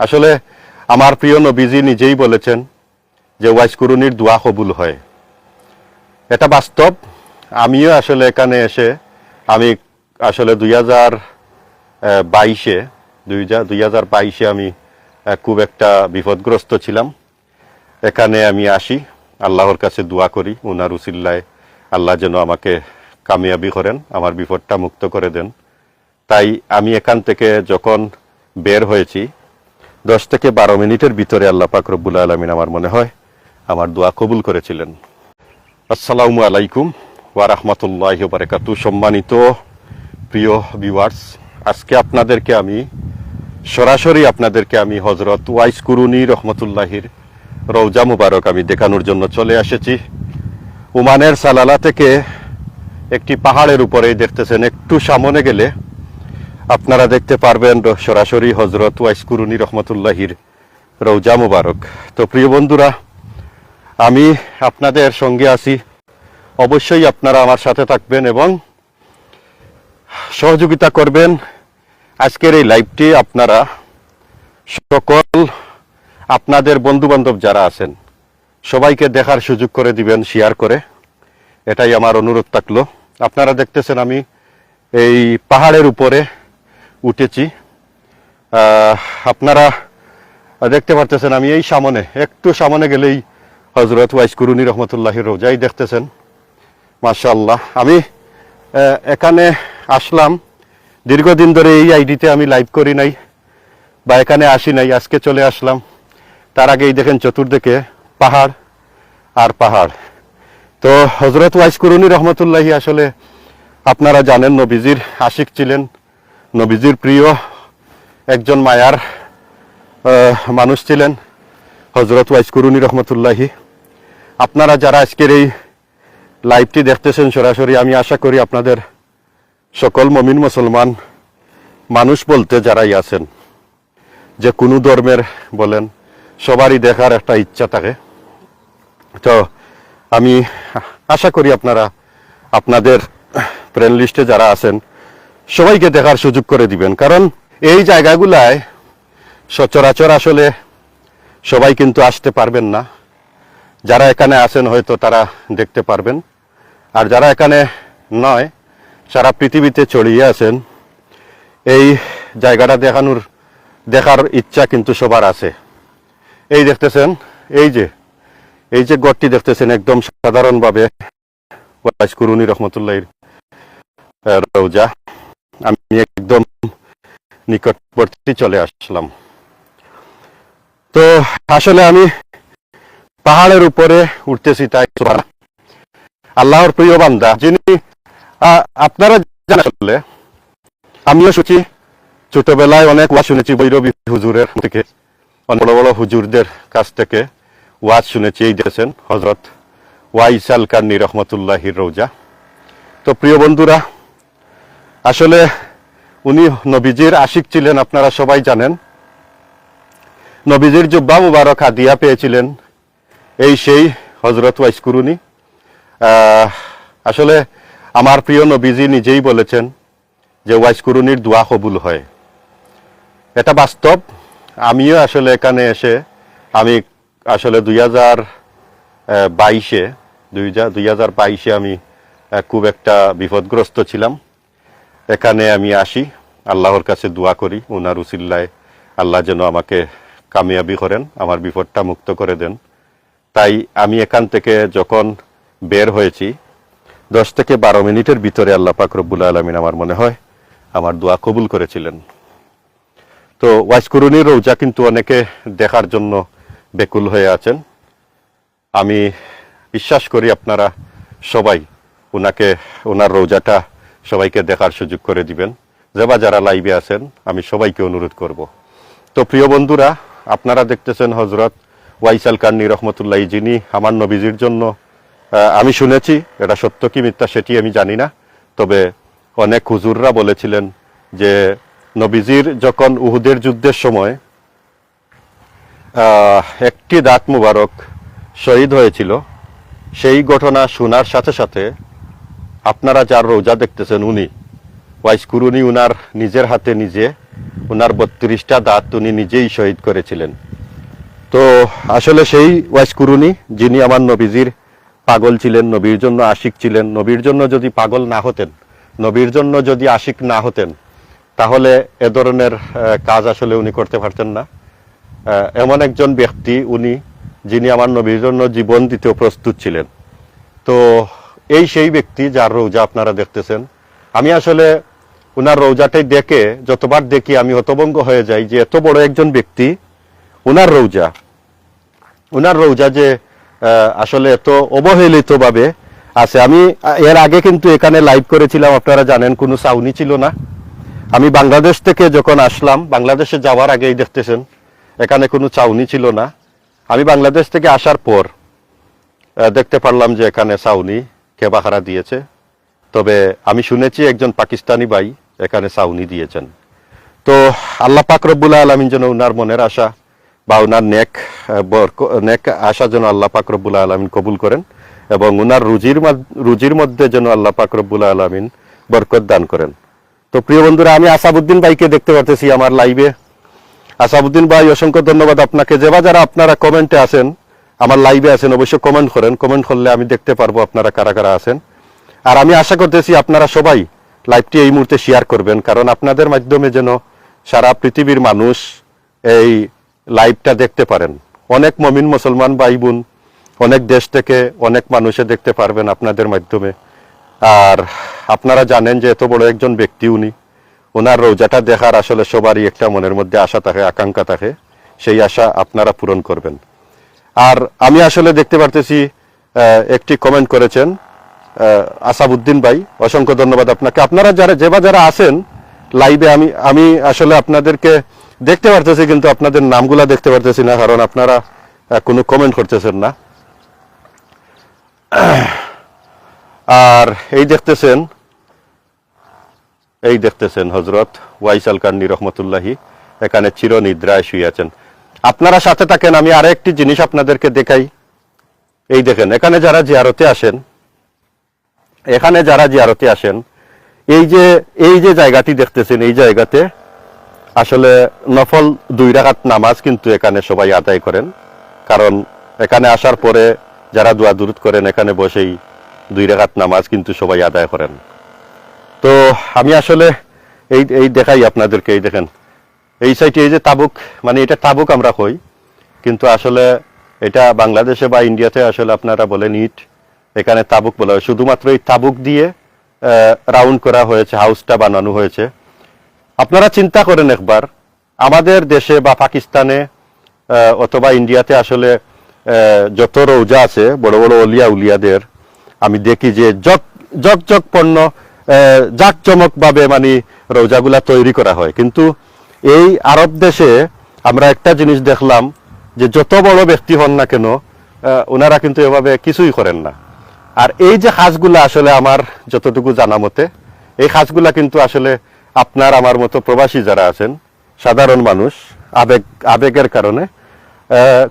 আসলে আমার প্রিয় নবীজি নিজেই বলেছেন যে ওয়াইস কুরুনির দোয়া কবুল হয়। এটা বাস্তব। আমিও আসলে এখানে এসে আমি আসলে দুই হাজার বাইশে, দুই হাজার বাইশে আমি খুব একটা বিপদগ্রস্ত ছিলাম। এখানে আমি আসি, আল্লাহর কাছে দোয়া করি, উনার উসিল্লায় আল্লাহ যেন আমাকে কামিয়াবি করেন, আমার বিপদটা মুক্ত করে দেন। তাই আমি এখান থেকে যখন বের হয়েছি দশ থেকে বারো মিনিটের ভিতরে আল্লাহ পাক রব্বুল আলমিন আমার মনে হয় আমার দোয়া কবুল করেছিলেন। আসসালামু আলাইকুম ওয়া রাহমাতুল্লাহি ওয়া বারাকাতু সম্মানিত প্রিয় ভিউয়ার্স আজকে আপনাদেরকে আমি, সরাসরি আপনাদেরকে আমি হজরত ওয়াইস কুরুনি রহমতুল্লাহির রৌজা মুবারক আমি দেখানোর জন্য চলে এসেছি। ওমানের সালালা থেকে একটি পাহাড়ের উপরে দেখতেছেন, একটু সামনে গেলে আপনারা দেখতে পারবেন সরাসরি হজরত ওয়াইস কুরুনি রহমতুল্লাহির রৌজা মুবারক। তো প্রিয় বন্ধুরা, আমি আপনাদের সঙ্গে আছি। অবশ্যই আপনারা আমার সাথে থাকবেন এবং সহযোগিতা করবেন। আজকের এই লাইভটি আপনারা সকল আপনাদের বন্ধু বান্ধব যারা আছেন, সবাইকে দেখার সুযোগ করে দিবেন শেয়ার করে। এটাই আমার অনুরোধ থাকল। আপনারা দেখতেছেন আমি এই পাহাড়ের উপরে উঠেছি। আপনারা দেখতে পারতেছেন আমি এই সামনে, একটু সামনে গেলেই হজরত ওয়াইস কুরুনি রহমতুল্লাহ রোজাই দেখতেছেন মাশাল্লাহ আমি এখানে আসলাম, দীর্ঘদিন ধরে এই আইডিতে আমি লাইভ করি নাই বা এখানে আসি নাই, আজকে চলে আসলাম। তার আগেই দেখেন চতুর্দিকে পাহাড় আর পাহাড়। তো হজরত ওয়াইস কুরুনি রহমতুল্লাহি আসলে আপনারা জানেন, নবীজির আশিক ছিলেন নবীজির প্রিয় একজন মায়ার মানুষ ছিলেন হজরত ওয়াইস কুরুনি রহমতুল্লাহি। আপনারা যারা আজকের এই লাইভটি দেখতেছেন সরাসরি, আমি আশা করি আপনাদের সকল মমিন মুসলমান মানুষ বলতে যারাই আছেন, যে কোনো ধর্মের বলেন, সবারই দেখার একটা ইচ্ছা থাকে। তো আমি আশা করি আপনারা আপনাদের ফ্রেন্ড লিস্টে যারা আছেন সবাইকে দেখার সুযোগ করে দিবেন। কারণ এই জায়গাগুলায় সচরাচর আসলে সবাই কিন্তু আসতে পারবেন না। যারা এখানে আছেন হয়তো তারা দেখতে পারবেন। আর যারা এখানে নয়, সারা পৃথিবীতে ছড়িয়ে আছেন, এই জায়গাটা দেখানোর দেখার ইচ্ছা কিন্তু সবার আছে। এই দেখতেছেন, এই যে এই যে গড়টি দেখতেছেন একদম সাধারণভাবে কুরুনি রহমতুল্লাহির রৌজা আমি একদম নিকটবর্তী চলে আসলাম। তো আসলে আমি পাহাড়ের উপরে উঠতেছি তাই আল্লাহর প্রিয় বান্দা যিনি আপনারা জানেন আসলে, আমিও শুনছি ছোটবেলায় অনেক ওয়াজ শুনেছি বৈরবী হুজুরের থেকে অনেক বড় বড় হুজুরদের কাছ থেকে ওয়াজ শুনেছি এই দেশেন হজরত ওয়াইসাল কান্নি রহমতুল্লাহির রৌজা তো প্রিয় বন্ধুরা আসলে উনি নবীজির আশিক ছিলেন, আপনারা সবাই জানেন। নবীজির জুব্বা মুবারক হাদিয়া পেয়েছিলেন, এই সেই হজরত ওয়াইস কুরুনি। আসলে আমার প্রিয় নবীজি নিজেই বলেছেন যে ওয়াইস কুরুনির দোয়া কবুল হয়। এটা বাস্তব। আমিও আসলে এখানে এসে, আমি আসলে দুই হাজার বাইশে, দুই হাজার বাইশে আমি খুব একটা বিপদগ্রস্ত ছিলাম। এখানে আমি আসি, আল্লাহর কাছে দোয়া করি, উনার উসিল্লায় আল্লাহ যেন আমাকে কামিয়াবি করেন, আমার বিপদটা মুক্ত করে দেন। তাই আমি এখান থেকে যখন বের হয়েছি, দশ থেকে বারো মিনিটের ভিতরে আল্লাহ পাক রব্বুল আলমিন আমার মনে হয় আমার দোয়া কবুল করেছিলেন। তো ওয়াইস কুরুনির রৌজা কিন্তু অনেকে দেখার জন্য বেকুল হয়ে আছেন। আমি বিশ্বাস করি আপনারা সবাই ওনাকে ওনার রৌজাটা সবাইকে দেখার সুযোগ করে দিবেন। যেবা যারা লাইভে আছেন, আমি সবাইকে অনুরোধ করব। তো প্রিয় বন্ধুরা, আপনারা দেখতেছেন হজরত ওয়াইসাল কান্নি রহমতুল্লাহ যিনি আমার নবীজির জন্য আমি শুনেছি, এটা সত্য কি মিথ্যা সেটি আমি জানি না, তবে অনেক হুজুররা বলেছিলেন যে নবীজির যখন উহুদের যুদ্ধের সময় একটি দাঁত মুবারক শহীদ হয়েছিল, সেই ঘটনা শোনার সাথে সাথে আপনারা যার রোজা দেখতেছেন উনি, ওয়াইস কুরুনি উনার নিজের হাতে নিজে, উনার বত্রিশটা দাঁত উনি নিজেই শহীদ করেছিলেন। তো আসলে সেই ওয়াইস কুরুনি যিনি আমার নবীজির পাগল ছিলেন, নবীর জন্য আশিক ছিলেন, নবীর জন্য যদি পাগল না হতেন, নবীর জন্য যদি আশিক না হতেন, তাহলে এ ধরনের কাজ আসলে উনি করতে পারতেন না। এমন একজন ব্যক্তি উনি, যিনি আমার নবীর জন্য জীবন দিতেও প্রস্তুত ছিলেন। তো এই সেই ব্যক্তি যার রৌজা আপনারা দেখতেছেন। আমি আসলে ওনার রৌজাটাই দেখে, যতবার দেখি আমি হতভঙ্গ হয়ে যাই যে এত বড় একজন ব্যক্তি ওনার রৌজা ওনার রৌজা যে আসলে এত অবহেলিত ভাবে আছে। আমি, এর আগে কিন্তু এখানে লাইভ করেছিলাম, আপনারা জানেন, কোনো সাউনি ছিল না। আমি বাংলাদেশ থেকে যখন আসলাম, বাংলাদেশে যাওয়ার আগেই দেখতেছেন, এখানে কোনো চাউনি ছিল না। আমি বাংলাদেশ থেকে আসার পর দেখতে পারলাম যে এখানে সাউনি কেবাহারা দিয়েছে। তবে আমি শুনেছি একজন পাকিস্তানি ভাই এখানে সাউনি দিয়েছেন। তো আল্লাহ পাক রব্বুল আলমিন যেন উনার মনের আশা বা উনার নেক নেক আশা যেন আল্লাহ পাক রব্বুল আলমিন কবুল করেন এবং উনার রুজির রুজির মধ্যে যেন আল্লাহ পাক রব্বুল আলমিন বরকত দান করেন। তো প্রিয় বন্ধুরা, আমি আসাবুদ্দিন ভাইকে দেখতে পারতেছি আমার লাইভে আসাবুদ্দিন ভাই, অসংখ্য ধন্যবাদ আপনাকে। যে বা যারা আপনারা কমেন্টে আছেন আমার লাইভে আছেন অবশ্যই কমেন্ট করেন। কমেন্ট করলে আমি দেখতে পারব আপনারা কারা কারা আছেন। আর আমি আশা করতেছি আপনারা সবাই লাইভটি এই মুহূর্তে শেয়ার করবেন, কারণ আপনাদের মাধ্যমে যেন সারা পৃথিবীর মানুষ এই লাইভটা দেখতে পারেন। অনেক মমিন মুসলমান ভাই বোন অনেক দেশ থেকে অনেক মানুষে দেখতে পারবেন আপনাদের মাধ্যমে। আর আপনারা জানেন যে এত বড় একজন ব্যক্তি উনি, ওনার রোজাটা দেখার আসলে সবারই একটা মনের মধ্যে আশা থাকে, আকাঙ্ক্ষা থাকে। সেই আশা আপনারা পূরণ করবেন। আর আমি আসলে দেখতে পারতেছি একটি কমেন্ট করেছেন আসাবুদ্দিন ভাই। অসংখ্য ধন্যবাদ আপনাকে। আপনারা যারা, যে বা যারা আছেন লাইভে আমি আমি আসলে আপনাদেরকে দেখতে পারতেছি, কিন্তু আপনাদের নামগুলা দেখতে পারতেছি না, কারণ আপনারা কোনো কমেন্ট করতেছেন না। আর এই দেখতেছেন এই দেখতেছেন হজরত ওয়াইসাল কান্নি রহমতুল্লাহি, এখানে চিরনিদ্রায় শুয়েছেন আপনারা সাথে থাকেন, আমি আরও একটি জিনিস আপনাদেরকে দেখাই। এই দেখেন, এখানে যারা জিয়ারতে আসেন, এখানে যারা জিয়ারতে আসেন, এই যে এই যে জায়গাটি দেখতেছেন, এই জায়গাতে আসলে নফল দুই রাকাত নামাজ কিন্তু এখানে সবাই আদায় করেন। কারণ এখানে আসার পরে যারা দোয়া দূরত করেন, এখানে বসেই দুই রাকাত নামাজ কিন্তু সবাই আদায় করেন। তো আমি আসলে এই এই দেখাই আপনাদেরকে, এই দেখেন। এই সাইডে এই যে তাবুক মানে এটা তাবুক আমরা কই, কিন্তু আসলে এটা বাংলাদেশে বা ইন্ডিয়াতে আসলে আপনারা বলেন ইট এখানে তাবুক বলা হয়। শুধুমাত্র এই তাবুক দিয়ে রাউন্ড করা হয়েছে হাউসটা বানানো হয়েছে। আপনারা চিন্তা করেন একবার, আমাদের দেশে বা পাকিস্তানে অথবা ইন্ডিয়াতে আসলে যত রৌজা আছে, বড় বড় অলিয়া উলিয়াদের, আমি দেখি যে জক জক পণ্য জাকজমক ভাবে মানে রৌজাগুলা তৈরি করা হয়। কিন্তু এই আরব দেশে আমরা একটা জিনিস দেখলাম যে যত বড় ব্যক্তি হন না কেন ওনারা কিন্তু এভাবে কিছুই করেন না। আর এই যে কাজগুলা আসলে আমার যতটুকু জানা মতে, এই কাজগুলা কিন্তু আসলে আপনার আমার মতো প্রবাসী যারা আছেন, সাধারণ মানুষ, আবেগ, আবেগের কারণে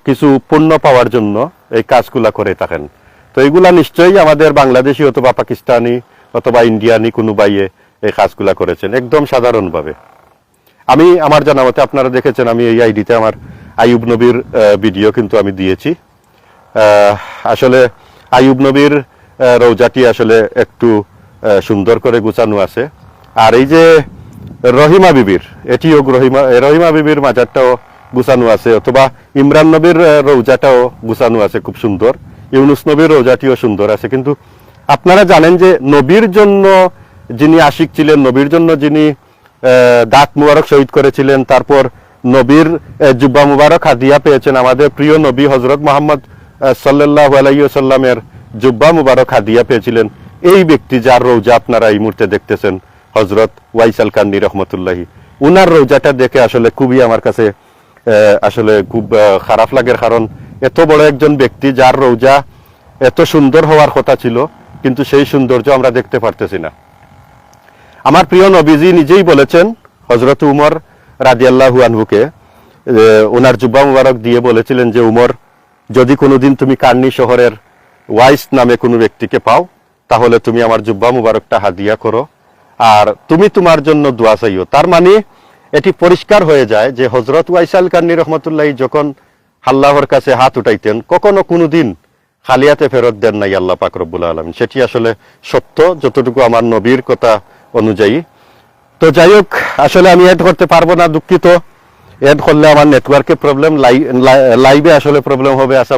কিছু পণ্য পাওয়ার জন্য এই কাজগুলা করে থাকেন। তো এইগুলা নিশ্চয়ই আমাদের বাংলাদেশি অথবা পাকিস্তানি অথবা ইন্ডিয়ানি কোনো বাইয়ে এই কাজগুলা করেছেন, একদম সাধারণভাবে। আমি আমার জানা মতে আপনারা দেখেছেন, আমি এই আইডিতে আমার আইয়ুব নবীর ভিডিও কিন্তু আমি দিয়েছি। আসলে আইয়ুব নবীর রৌজাটি আসলে একটু সুন্দর করে গুছানো আছে। আর এই যে রহিমা বিবির, এটিও রহিমা রহিমা বিবির মাজারটাও গুছানো আছে, অথবা ইমরান নবীর রৌজাটাও গুছানো আছে খুব সুন্দর। ইউনুস নবীর রৌজাটিও সুন্দর আছে। কিন্তু আপনারা জানেন যে নবীর জন্য যিনি আশিক ছিলেন, নবীর জন্য যিনি দাঁত মুবারক শহীদ করেছিলেন। তারপর নবীর জুব্বা মুবারক হাদিয়া পেয়েছেন আমাদের প্রিয় নবী হজরত মোহাম্মদ সাল্লাহ আলাইসাল্লামের জুব্বা মুবারক হাদিয়া পেয়েছিলেন। এই ব্যক্তি যার রৌজা আপনারা এই মুহূর্তে দেখতেছেন হজরত ওয়াইসাল কান্দি রহমতুল্লাহি। উনার রৌজাটা দেখে আসলে খুবই আমার কাছে আসলে খুব খারাপ লাগে। কারণ এত বড় একজন ব্যক্তি যার রৌজা এত সুন্দর হওয়ার কথা ছিল, কিন্তু সেই সৌন্দর্য আমরা দেখতে পারতেছি না। আমার প্রিয় নবীজি নিজেই বলেছেন হজরত উমর রাজিয়াল্লাহু আনহুকে ওনার জুব্বা মুবারক দিয়ে বলেছিলেন যে, উমর, যদি কোনোদিন তুমি কান্নি শহরের ওয়াইস নামে কোনো ব্যক্তিকে পাও, তাহলে তুমি আমার জুব্বা মুবারকটা হাদিয়া করো। আর তুমি তোমার জন্য দোয়া চাইও। তার মানে এটি পরিষ্কার হয়ে যায় যে হজরত ওয়াইসাল কান্নি রহমতুল্লাহ যখন আল্লাহর কাছে হাত উঠাইতেন, কখনো কোনোদিন খালিয়াতে ফেরত দেন নাই আল্লাহ পাক রব্বুল আলমিন। সেটি আসলে সত্য। যতটুকু আমার নবীর কথা অনুযায়ী। তো যাই হোক, আসলে আমি অ্যাড করতে পারব না, দুঃখিত। অ্যাড করলে আমার নেটওয়ার্কে প্রবলেম লাইভে আসলে প্রবলেম হবে, আশা